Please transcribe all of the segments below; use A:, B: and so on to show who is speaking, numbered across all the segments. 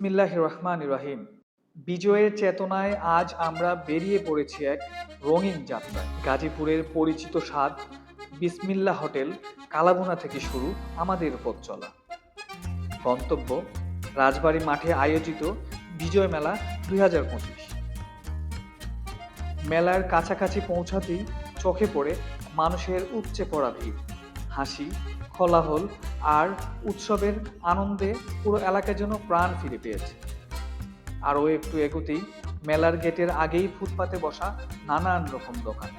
A: বিসমিল্লাহ রহমান রহিম। বিজয়ের চেতনায় আজ আমরা বেরিয়ে পড়েছি এক রঙিন যাত্রায়। গাজীপুরের পরিচিত স্বাদ, বিসমিল্লা হোটেল কালাভুনা থেকে শুরু আমাদের পথ চলা। গন্তব্য, রাজবাড়ী মাঠে আয়োজিত বিজয় মেলা দুই হাজার পঁচিশ। মেলার কাছাকাছি পৌঁছাতেই চোখে পড়ে মানুষের উপচে পড়া ভিড়। হাসি, কোলাহল আর উৎসবের আনন্দে পুরো এলাকা যেন প্রাণ ফিরে পেয়েছে। আরও একটু এগোতেই মেলার গেটের আগেই ফুটপাতে বসা নানান রকম দোকান।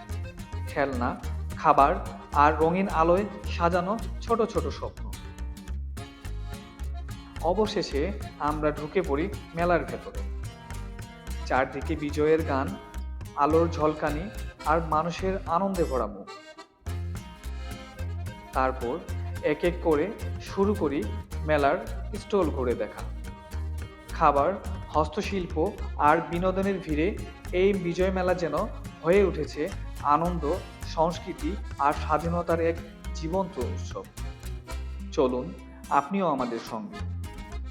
A: খেলনা, খাবার আর রঙিন আলোয় সাজানো ছোট ছোট স্বপ্ন। অবশেষে আমরা ঢুকে পড়ি মেলার ভেতরে। চারদিকে বিজয়ের গান, আলোর ঝলকানি আর মানুষের আনন্দে ভরা মুখ। তারপর এক এক করে শুরু করি মেলার স্টল ঘুরে দেখা। খাবার, হস্তশিল্প আর বিনোদনের ভিড়ে এই বিজয় মেলা যেন হয়ে উঠেছে আনন্দ, সংস্কৃতি আর স্বাধীনতার এক জীবন্ত উৎসব। চলুন, আপনিও আমাদের সঙ্গে।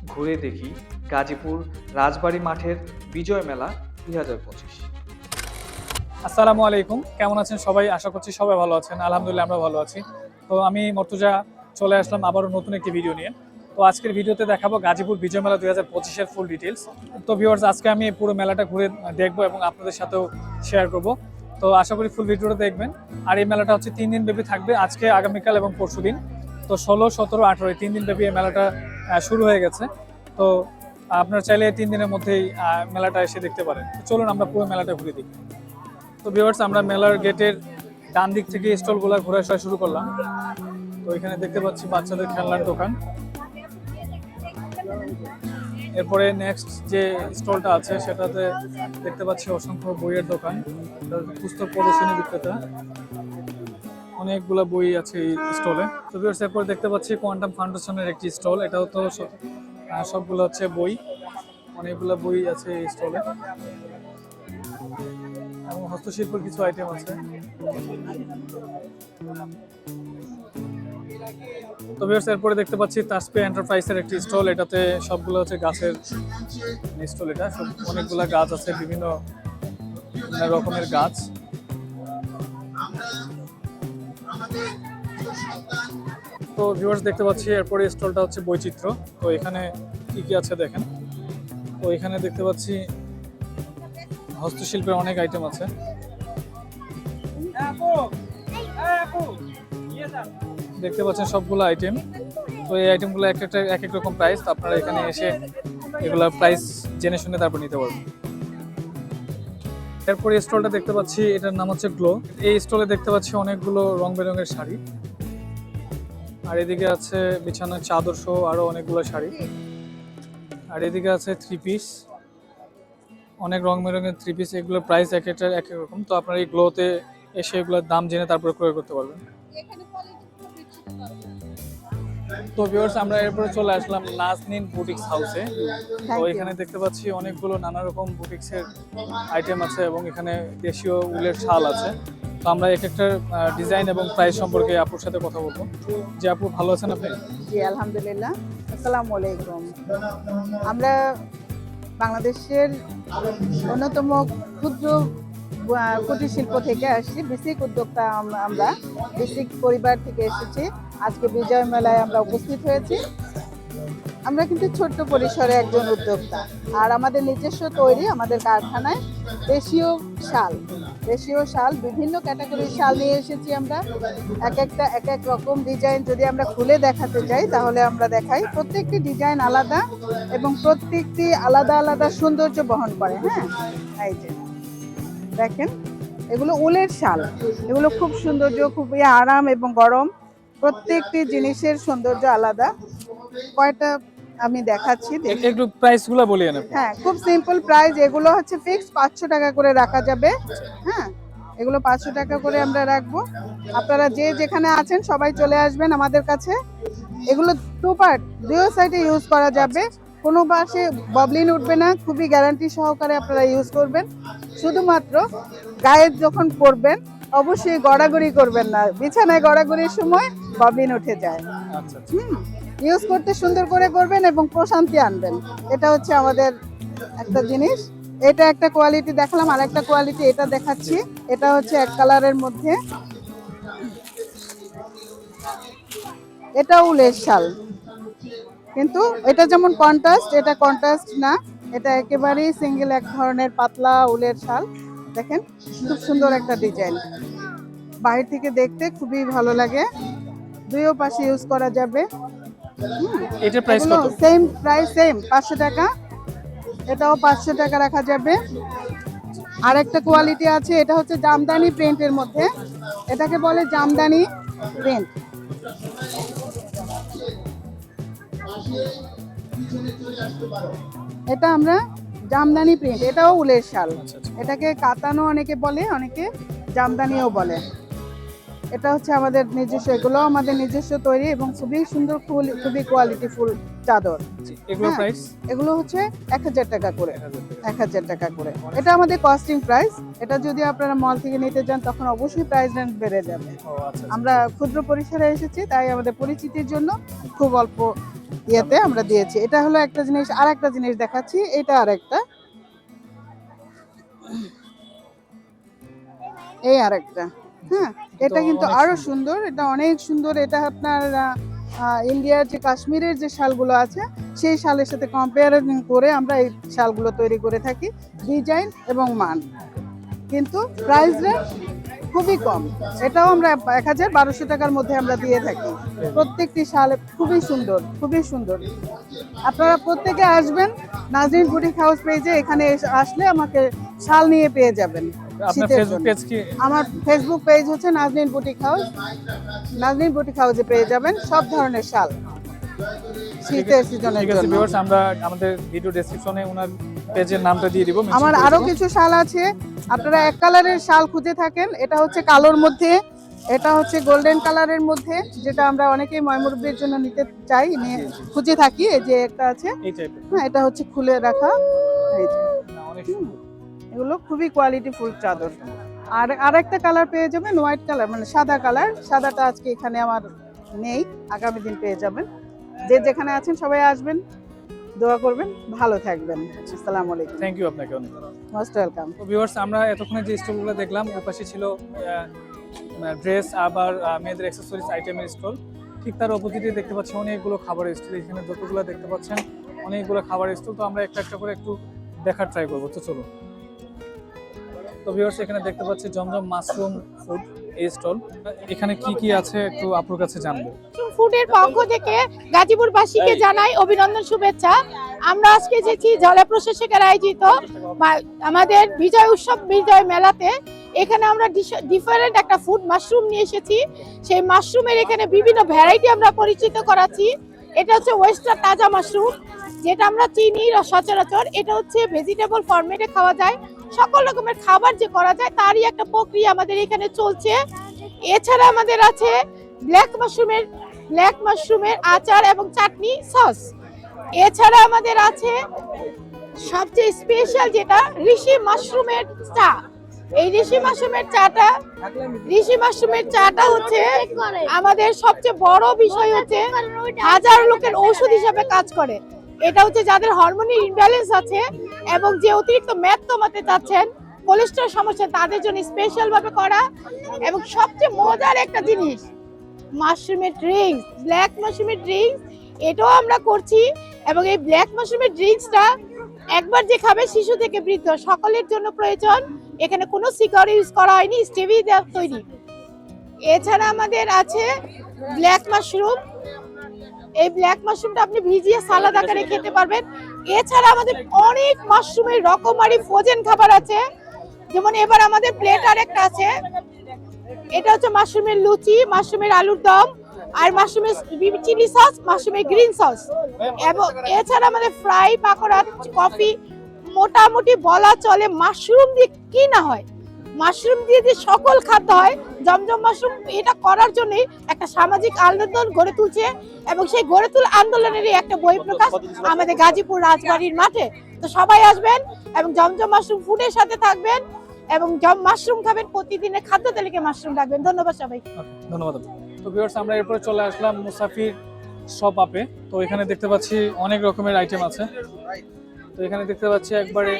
A: ঘুরে দেখি গাজীপুর রাজবাড়ী মাঠের বিজয় মেলা দুই হাজার পঁচিশ।
B: আসসালামু আলাইকুম। কেমন আছেন সবাই? আশা করছি সবাই ভালো আছেন। আলহামদুলিল্লাহ, আমরা ভালো আছি। তো আমি মর্তুজা চলে আসলাম আবারও নতুন একটি ভিডিও নিয়ে। তো আজকের ভিডিওতে দেখাবো গাজীপুর বিজয় মেলা দুই হাজার পঁচিশের ফুল ডিটেলস তো ভিউয়ার্স আজকে আমি পুরো মেলাটা ঘুরে দেখব এবং আপনাদের সাথেও শেয়ার করব। তো আশা করি ফুল ভিডিওটা দেখবেন। আর এই মেলাটা হচ্ছে তিন দিন ব্যাপী থাকবে আজকে, আগামীকাল এবং পরশু দিন। তো ষোলো, সতেরো, আঠেরো তিন দিন ব্যাপী এই মেলাটা শুরু হয়ে গেছে। তো আপনারা চাইলে তিন দিনের মধ্যেই মেলাটা এসে দেখতে পারেন। চলুন আমরা পুরো মেলাটা ঘুরে দেখি। তো ভিউয়ার্স আমরা মেলার গেটের ডান দিক থেকে স্টলগুলো ঘোরা শুরু করলাম। তো এখানে দেখতে পাচ্ছি বাচ্চাদের খেলনার দোকান। এরপরে নেক্সট যে স্টলটা আছে, সেটাতে দেখতে পাচ্ছি অসংখ্য বইয়ের দোকান। পুস্তক প্রদর্শনী বিক্রেতা। অনেকগুলো বই আছে এই স্টলে। তো এরপরে দেখতে পাচ্ছি কোয়ান্টাম ফাউন্ডেশনের একটি স্টল। এটাও তো সবগুলো হচ্ছে বই। অনেকগুলো বই আছে এই স্টলে। এবং হস্তশিল্পের কিছু আইটেম আছে। তো ভিউয়ার্স এরপরে দেখতে পাচ্ছি তাসপে এন্টারপ্রাইজের একটি স্টল এটাতে সবগুলো হচ্ছে গাছের স্টল এটা। সব অনেকগুলা গাছ আছে, বিভিন্ন রকমের গাছ। তো ভিউয়ার্স দেখতে পাচ্ছি এরপরে স্টলটা হচ্ছে বৈচিত্র্য। তো এখানে কি কি আছে দেখেন? তো এখানে দেখতে পাচ্ছি হস্তশিল্পের অনেক আইটেম আছে। দেখতে পাচ্ছেন সবগুলো আইটেম তো এই আইটেমগুলো এক একটা এক এক রকম প্রাইস আপনারা এখানে এসে এগুলা প্রাইস জেনে শুনে তারপর নিতে পারবেন। এরপরে স্টলটা দেখতে পাচ্ছি, এটার নাম হচ্ছে গ্লো এই স্টলে দেখতে পাচ্ছি অনেকগুলো রং বেরঙের শাড়ি। আর এদিকে আছে বিছানার চাদর সহ আরও অনেকগুলো শাড়ি। আর এদিকে আছে থ্রি পিস অনেক রং বেরঙের থ্রি পিস এগুলোর প্রাইস এক একটা এক এক রকম। তো আপনারা এই গ্লোতে এসে এগুলোর দাম জেনে তারপরে ক্রয় করতে পারবেন। তো ভিউয়ার্স আমরা এরপরে চলে আসলাম নাজনিন বুটিক্স হাউসে তো এখানে দেখতে পাচ্ছি অনেকগুলো নানা রকম বুটিক্সের আইটেম আছে এবং এখানে দেশীয় উলের শাল আছে। তো আমরা এক একটা ডিজাইন এবং প্রাইস সম্পর্কে আপুর সাথে কথা বলব। যে আপু ভালো আছেন আপনি?
C: জি আলহামদুলিল্লাহ। আসসালামু আলাইকুম। আমরা বাংলাদেশের অন্যতম ক্ষুদ্র কুটির শিল্প থেকে আসছি। বেসিক উদ্যোক্তা আমরা বেসিক পরিবার থেকে এসেছি। আজকে বিজয় মেলায় আমরা উপস্থিত হয়েছি। আমরা কিন্তু ছোট্ট পরিসরে একজন উদ্যোক্তা। আর আমাদের নিজস্ব তৈরি আমাদের কারখানায় দেশীয় শাল। দেশীয় শাল, বিভিন্ন ক্যাটাগরির শাল নিয়ে এসেছি আমরা। এক একটা, এক এক রকম ডিজাইন যদি আমরা খুলে দেখাতে চাই, তাহলে আমরা দেখাই। প্রত্যেকটি ডিজাইন আলাদা এবং প্রত্যেকটি আলাদা আলাদা সৌন্দর্য বহন করে হ্যাঁ? এই যে। দেখেন এগুলো উলের শাল। এগুলো খুব সৌন্দর্য খুবই আরাম এবং গরম। প্রত্যেকটি জিনিসের সৌন্দর্য আলাদা। কয়টা আমি দেখাচ্ছি
B: একটু প্রাইসগুলো নেব
C: হ্যাঁ খুব সিম্পল প্রাইস। এগুলো হচ্ছে ফিক্স পাঁচশো টাকা করে রাখা যাবে। হ্যাঁ এগুলো পাঁচশো টাকা করে আমরা রাখব। আপনারা যে যেখানে আছেন সবাই চলে আসবেন আমাদের কাছে। এগুলো টু পার্ট দুই সাইডে ইউজ করা যাবে। কোনো পাশে ববলিন উঠবে না খুবই গ্যারান্টি সহকারে আপনারা ইউজ করবেন। শুধুমাত্র গায়ে যখন পরবেন অবশ্যই গড়াগড়ি করবেন না। বিছানায় গড়াগড়ির সময় ববলিন উঠে যায়।
B: আচ্ছা আচ্ছা।
C: হুম ইউজ করতে সুন্দর করে করবেন এবং প্রশান্তি আনবেন। এটা হচ্ছে আমাদের একটা জিনিস। এটা একটা কোয়ালিটি দেখালাম আর একটা কোয়ালিটি এটা দেখাচ্ছি। এটা হচ্ছে এক কালারের মধ্যে। এটা উলের শাল। কিন্তু এটা যেমন কন্ট্রাস্ট এটা কন্ট্রাস্ট না এটা একেবারেই সিঙ্গেল এক ধরনের পাতলা উলের শাল। দেখেন খুব সুন্দর একটা ডিজাইন বাইরে থেকে দেখতে খুবই ভালো লাগে। দুইও পাশে ইউজ করা যাবে।
B: এটার প্রাইস কত?
C: সেম প্রাইস সেম পাঁচশো টাকা। এটাও পাঁচশো টাকা রাখা যাবে। আর একটা কোয়ালিটি আছে এটা হচ্ছে জামদানি প্রিন্টের মধ্যে। এটাকে বলে জামদানি প্রিন্ট এটা আমরা জামদানি প্রিন্ট এটাও উলের শাল।
B: আচ্ছা আচ্ছা।
C: এটাকে কাতানো অনেকে বলে অনেকে জামদানিও বলে। এটা হচ্ছে আমাদের নিজস্ব এগুলো আমাদের নিজস্ব তৈরি এবং খুবই সুন্দর ফুল খুবই কোয়ালিটি ফুল চাদর।
B: এগুলোর
C: হ্যাঁ।
B: প্রাইস
C: এগুলো হচ্ছে এক হাজার টাকা করে। এক হাজার টাকা। করে। এটা আমাদের কস্টিং প্রাইস এটা যদি আপনারা মল থেকে নিতে যান তখন অবশ্যই প্রাইস রেঞ্জ বেড়ে যাবে।
B: আচ্ছা আচ্ছা।
C: আমরা ক্ষুদ্র পরিসরে এসেছি তাই আমাদের পরিচিতির জন্য খুব অল্প ইয়েতে আমরা দিয়েছি। এটা হলো একটা জিনিস আর একটা জিনিস দেখাচ্ছি। এটা আর একটা এই আর একটা হ্যাঁ এটা কিন্তু আরও
B: সুন্দর।
C: এটা অনেক সুন্দর। এটা আপনার ইন্ডিয়ার যে কাশ্মীরের যে শালগুলো আছে, সেই শালের সাথে কম্পেয়ারিং করে আমরা এই শালগুলো তৈরি করে থাকি ডিজাইন এবং মান। কিন্তু প্রাইস রেঞ্জ খুবই কম। এটাও আমরা এক হাজার বারোশো টাকার মধ্যে আমরা দিয়ে থাকি। প্রত্যেকটি শাল খুবই সুন্দর খুবই সুন্দর। আপনারা প্রত্যেকে আসবেন নাজরিন বুটিক হাউস পেজে এখানে আসলে আমাকে শাল নিয়ে পেয়ে যাবেন আমার ফেসবুক পেজ হচ্ছে Nazrin boutique house Nazrin boutique হাউসে পেয়ে যাবেন সব ধরনের শাল। শীতের সিজনের জন্য।
B: আমরা আমাদের ভিডিও ডেসক্রিপশনে ওনার পেজের নামটা দিয়ে দিব।
C: আমার
B: আরও
C: কিছু শাল আছে। আপনারা এক কালারের শাল খুঁজে থাকেন। এটা হচ্ছে কালোর মধ্যে। এটা হচ্ছে গোল্ডেন কালারের মধ্যে যেটা আমরা অনেকেই ময়মুরব্বির জন্য নিতে চাই নিয়ে খুঁজে থাকি। এই যে একটা আছে। হ্যাঁ এটা হচ্ছে খুলে রাখা। এই যে। এগুলো খুবই কোয়ালিটি ফুল চাদর। আর আরেকটা কালার পেয়ে যাবেন হোয়াইট কালার মানে সাদা কালার সাদাটা আজকে এখানে আমার নেই আগামী দিন পেয়ে যাবেন। যে যেখানে আছেন সবাই আসবেন দোয়া করবেন ভালো থাকবেন। আসসালামু আলাইকুম।
B: থ্যাংক ইউ আপনাকে অনেক।
C: মোস্ট ওয়েলকাম
B: তো ভিউয়ার্স আমরা এতক্ষণে যে স্টলগুলো দেখলাম ওর পাশে ছিল ড্রেস আবার মেয়েদের অ্যাক্সেসরিজ আইটেমের স্টল ঠিক তার অপোজিটে দেখতে পাচ্ছি অনেকগুলো খাবারের স্টল এখানে যতগুলো দেখতে পাচ্ছেন অনেকগুলো খাবারের স্টল তো আমরা একটা একটা করে একটু দেখার ট্রাই করব। তো চলুন। তো ভিউয়ার্স এখানে দেখতে পাচ্ছি জমজম মাশরুম ফুড এই স্টল এখানে কি কি আছে একটু আপুর কাছে জানব।
D: ফুডের পক্ষ থেকে গাজীপুরবাসীকে জানাই অভিনন্দন শুভেচ্ছা। আমরা আজকে এসেছি জেলা প্রশাসকের আয়োজিত আমাদের বিজয় উৎসব বিজয় মেলাতে। এখানে আমরা ডিফারেন্ট একটা ফুড মাশরুম নিয়ে এসেছি। সেই মাশরুমের এখানে বিভিন্ন ভ্যারাইটি আমরা পরিচিত করাচ্ছি। এটা হচ্ছে ওয়েস্টার তাজা মাশরুম যেটা আমরা চিনি সচরাচর এটা হচ্ছে ভেজিটেবল ফরমেটে খাওয়া যায়। সকল রকমের খাবার যে করা যায়, তারই একটা প্রক্রিয়া আমাদের এখানে চলছে। এছাড়া আমাদের আছে ব্ল্যাক মাশরুমের ব্ল্যাক মাশরুমের আচার এবং চাটনি সস এছাড়া আমাদের আছে সবচেয়ে স্পেশাল যেটা, ঋষি মাশরুমের চা। এই ঋষি মাশরুমের চাটা, ঋষি মাশরুমের চাটা হচ্ছে আমাদের সবচেয়ে বড় বিষয় হচ্ছে হাজার লোকের ঔষধ হিসাবে কাজ করে। এটা হচ্ছে যাদের হরমোনের ইমব্যালেন্স আছে এবং যে অতিরিক্ত ম্যাথ কমাতে চাচ্ছেন কোলেস্ট্রল সমস্যা, তাদের জন্য স্পেশাল ভাবে করা এবং সবচেয়ে মজার একটা জিনিস মাশরুমের ড্রিঙ্কস ব্ল্যাক মাশরুমের ড্রিঙ্কস এটাও আমরা করছি এবং এই ব্ল্যাক মাশরুমের ড্রিঙ্কসটা একবার যে খাবে শিশু থেকে বৃদ্ধ, সকলের জন্য প্রয়োজন। এখানে কোনো সিগার ইউজ করা হয়নি স্টেভি দেওয়া তৈরি। এছাড়া আমাদের আছে ব্ল্যাক মাশরুম এই ব্ল্যাক মাশরুমটা আপনি ভিজিয়ে সালাদ আকারে খেতে পারবেন। এছাড়া আমাদের অনেক মাশরুমের রকমারি ফ্রোজেন খাবার আছে। যেমন এবার আমাদের প্লেট আর একটা আছে। এটা হচ্ছে মাশরুমের লুচি মাশরুমের আলুর দম, আর মাশরুমের চিলি সস মাশরুমের গ্রিন সস এবং এছাড়া আমাদের ফ্রাই পাকোড়া কফি মোটামুটি বলা চলে মাশরুম দিয়ে কি না হয়। মাশরুম দিয়ে যে সকল খাদ্য হয়, জমজম মাশরুম, এটা করার জন্য একটা সামাজিক আন্দোলন গড়ে তুলছে এবং সেই গড়ে তোলা আন্দোলনেরই একটা বই প্রকাশ আমাদের গাজীপুর রাজবাড়ির মাঠে। তো সবাই আসবেন এবং জমজম মাশরুম ফুডের সাথে থাকবেন এবং জম মাশরুম খাবেন, প্রতিদিনের খাদ্য তালিকায় মাশরুম রাখবেন। ধন্যবাদ সবাই
B: ধন্যবাদ। আপু। তো ভিউয়ার্স আমরা এরপরে চলে আসলাম মুসাফির শপ আপে তো এখানে দেখতে পাচ্ছি অনেক রকমের আইটেম আছে। তো এখানে দেখতে পাচ্ছি একবারে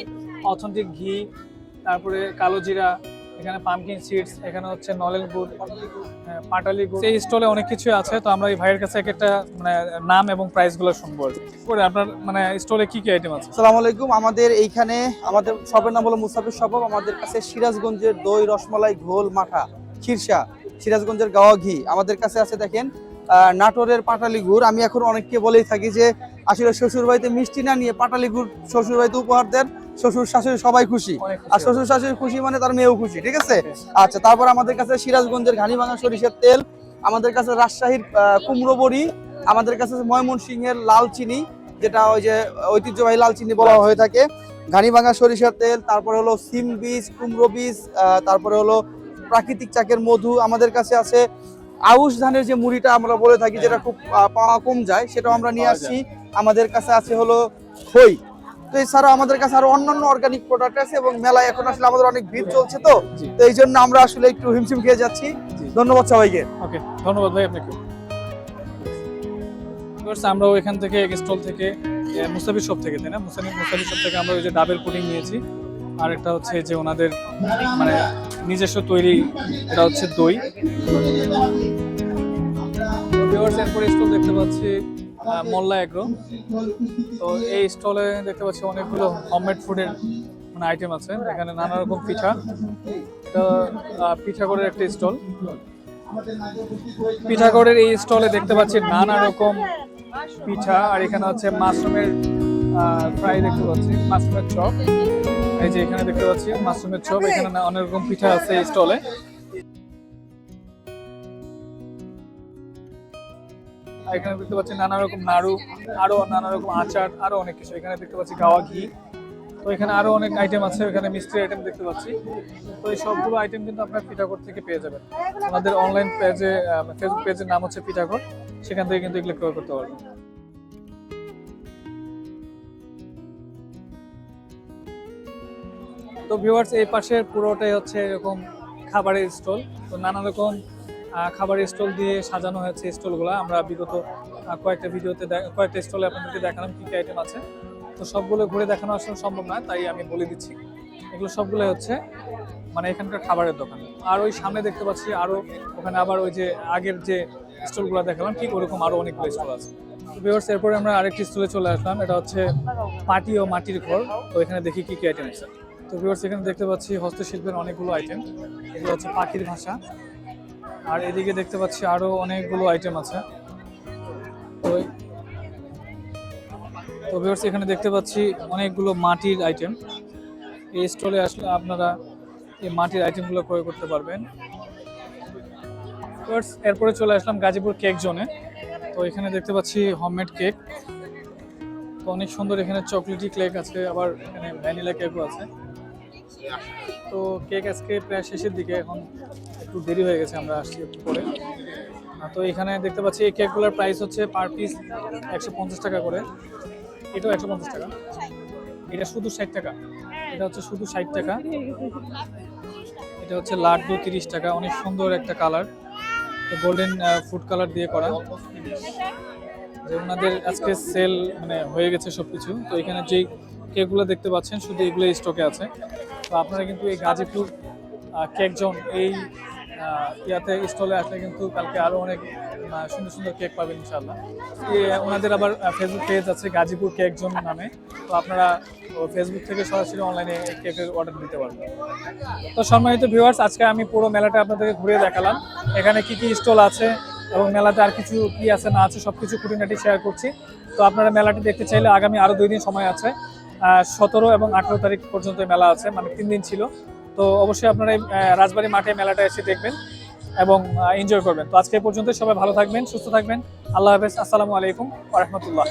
B: অথেন্টিক ঘি তারপরে কালো জিরা এখানে পামকিন সিডস এখানে হচ্ছে নলেন গুড় হ্যাঁ, পাটালি গুড়। এই স্টলে অনেক কিছু আছে তো আমরা এই ভাইয়ের কাছে এক একটা মানে নাম এবং প্রাইসগুলো শুনব। করে আপনার মানে স্টলে কি কি আইটেম আছে?
E: আসসালামু আলাইকুম। আমাদের এইখানে আমাদের শপের নাম হলো মুসাফির শপ আমাদের কাছে সিরাজগঞ্জের দই রসমালাই ঘোল মাঠা খিরসা সিরাজগঞ্জের গাওয়া ঘি। আমাদের কাছে আছে দেখেন নাটোরের পাটালি গুড়। আমি এখন অনেককে বলেই থাকি যে আসলে শ্বশুর বাড়িতে মিষ্টি না নিয়ে পাটালি গুড় শ্বশুর বাড়িতে উপহার দেন। শ্বশুর শাশুড়ি সবাই খুশি। আর শ্বশুর শাশুড়ি খুশি মানে তার মেয়েও খুশি ঠিক আছে? আচ্ছা তারপর আমাদের কাছে সিরাজগঞ্জের ঘানিভাঙা সরিষার তেল আমাদের কাছে রাজশাহীর কুমড়ো বড়ি আমাদের কাছে ময়মনসিংহের লাল চিনি যেটা ওই যে ঐতিহ্যবাহী লাল চিনি বলা হয়ে থাকে। ঘানিভাঙা সরিষার তেল তারপরে হলো সিম বীজ কুমড়ো বীজ তারপরে হলো প্রাকৃতিক চাকের মধু আমাদের কাছে আছে আউশ ধানের যে মুড়িটা আমরা বলে থাকি যেটা খুব পাওয়া কম যায় সেটাও আমরা নিয়ে আসছি। আমাদের কাছে আছে হলো খই। তো এছাড়া আমাদের কাছে আরও অন্যান্য অর্গানিক প্রোডাক্ট আছে এবং মেলায় এখন আসলে আমাদের অনেক ভিড় চলছে তো। তো এই জন্য আমরা আসলে একটু হিমশিম খেয়ে যাচ্ছি। ধন্যবাদ সবাইকে।
B: ওকে ধন্যবাদ ভাই আপনাকে আমরাও এখান থেকে স্টল থেকে মুসাফির শপ থেকে তাই না? মুসাফির মুসাফির শপ থেকে আমরা ওই যে ডাবের পুডিং নিয়েছি। আর একটা হচ্ছে যে ওনাদের মানে নিজস্ব তৈরি এটা হচ্ছে দই। ভিউয়ার্স এরপরে স্টল দেখতে পাচ্ছি মোল্লা এগ্রো। তো এই স্টলে দেখতে পাচ্ছি অনেকগুলো হোমমেড ফুডের মানে আইটেম আছে। এখানে নানা রকম পিঠা। এটা পিঠাগড়ের একটা স্টল পিঠাগড়ের এই স্টলে দেখতে পাচ্ছি নানা রকম পিঠা। আর এখানে হচ্ছে মাশরুমের ফ্রাই দেখতে পাচ্ছি, মাশরুমের চপ। এই যে এখানে দেখতে পাচ্ছি মাশরুমের চপ। এখানে অনেক রকম পিঠা আছে এই স্টলে আর এখানে দেখতে পাচ্ছি নানা রকম নাড়ু, আরও নানা রকম আচার, আরও অনেক কিছু। এখানে দেখতে পাচ্ছি গাওয়া ঘি। তো এখানে আরও অনেক আইটেম আছে, এখানে মিষ্টি আইটেম দেখতে পাচ্ছি। তো এই সবগুলো আইটেম কিন্তু আপনার পিঠাগড় থেকে পেয়ে যাবেন। আমাদের অনলাইন পেজে ফেসবুক পেজের নাম হচ্ছে পিঠাগড় সেখান থেকে কিন্তু এগুলো ক্রয় করতে পারবেন। তো ভিউয়ার্স এই পাশের পুরোটাই হচ্ছে এরকম খাবারের স্টল। তো নানা রকম খাবারের স্টল দিয়ে সাজানো হয়েছে স্টলগুলো। আমরা বিগত কয়েকটা ভিডিওতে কয়েকটা স্টলে আপনাদেরকে দেখালাম কি কি আইটেম আছে। তো সবগুলো ঘুরে দেখানো আসলে সম্ভব নয়, তাই আমি বলে দিচ্ছি। এগুলো সবগুলো হচ্ছে মানে এখানকার খাবারের দোকান। আর ওই সামনে দেখতে পাচ্ছি আরও, ওখানে আবার ওই যে আগের যে স্টলগুলো দেখালাম, ঠিক ওরকম আরও অনেকগুলো স্টল আছে। ভিউয়ার্স এরপরে আমরা আরেকটি স্টলে চলে আসলাম, এটা হচ্ছে পাটি ও মাটির ঘর। তো এখানে দেখি কি কি আইটেম আছে। তো ভিউয়ার্স এখানে দেখতে পাচ্ছি হস্তশিল্পের অনেকগুলো আইটেম এগুলো হচ্ছে পাখির ভাষা। আর এদিকে দেখতে পাচ্ছি আরও অনেকগুলো আইটেম আছে। তো তো এখানে দেখতে পাচ্ছি অনেকগুলো মাটির আইটেম এই স্টলে আসলে আপনারা এই মাটির আইটেমগুলো ক্রয় করতে পারবেন। এরপরে চলে আসলাম গাজীপুর কেক জোনে তো এখানে দেখতে পাচ্ছি হোমমেড কেক তো অনেক সুন্দর এখানে চকলেটি কেক আছে, আবার এখানে ভ্যানিলা কেকও আছে। তো কেক আজকে প্রায় শেষের দিকে, এখন একটু দেরি হয়ে গেছে, আমরা আসছি একটু পরে। তো এখানে দেখতে পাচ্ছি, এই কেকগুলোর প্রাইস হচ্ছে পার পিস একশো পঞ্চাশ টাকা করে। এটাও একশো পঞ্চাশ টাকা। এটা শুধু ষাট টাকা। এটা হচ্ছে শুধু ষাট টাকা। এটা হচ্ছে লাড্ডু তিরিশ টাকা, অনেক সুন্দর একটা কালার গোল্ডেন ফুড কালার দিয়ে করা। ওনাদের আজকে সেল মানে হয়ে গেছে সবকিছু। তো এখানে যেই কেকগুলো দেখতে পাচ্ছেন, শুধু এগুলো স্টকে আছে। তো আপনারা কিন্তু এই গাজীপুর কেক জোন এই ইয়াতে স্টলে আসলে কিন্তু কালকে আরও অনেক সুন্দর সুন্দর কেক পাবেন ইনশাল্লাহ ওনাদের আবার ফেসবুক পেজ আছে গাজীপুর কেক জোন নামে। তো আপনারা ফেসবুক থেকে সরাসরি অনলাইনে কেকের অর্ডার দিতে পারবেন। তো সম্মানিত ভিউয়ার্স আজকে আমি পুরো মেলাটা আপনাদেরকে ঘুরে দেখালাম। এখানে কি কি স্টল আছে এবং মেলাতে আর কিছু কি আছে না আছে সব কিছু খুঁটিনাটি শেয়ার করছি। তো আপনারা মেলাটি দেখতে চাইলে আগামী আরও দুই দিন সময় আছে। সতেরো এবং আঠেরো তারিখ পর্যন্ত মেলা আছে মানে তিন দিন ছিল। তো অবশ্যই আপনারা এই, রাজবাড়ী মাঠে মেলাটা এসে দেখবেন এবং এনজয় করবেন। তো আজকে পর্যন্ত সবাই ভালো থাকবেন সুস্থ থাকবেন। আল্লাহ হাফেজ আসসালামু আলাইকুম রহমতুল্লাহ।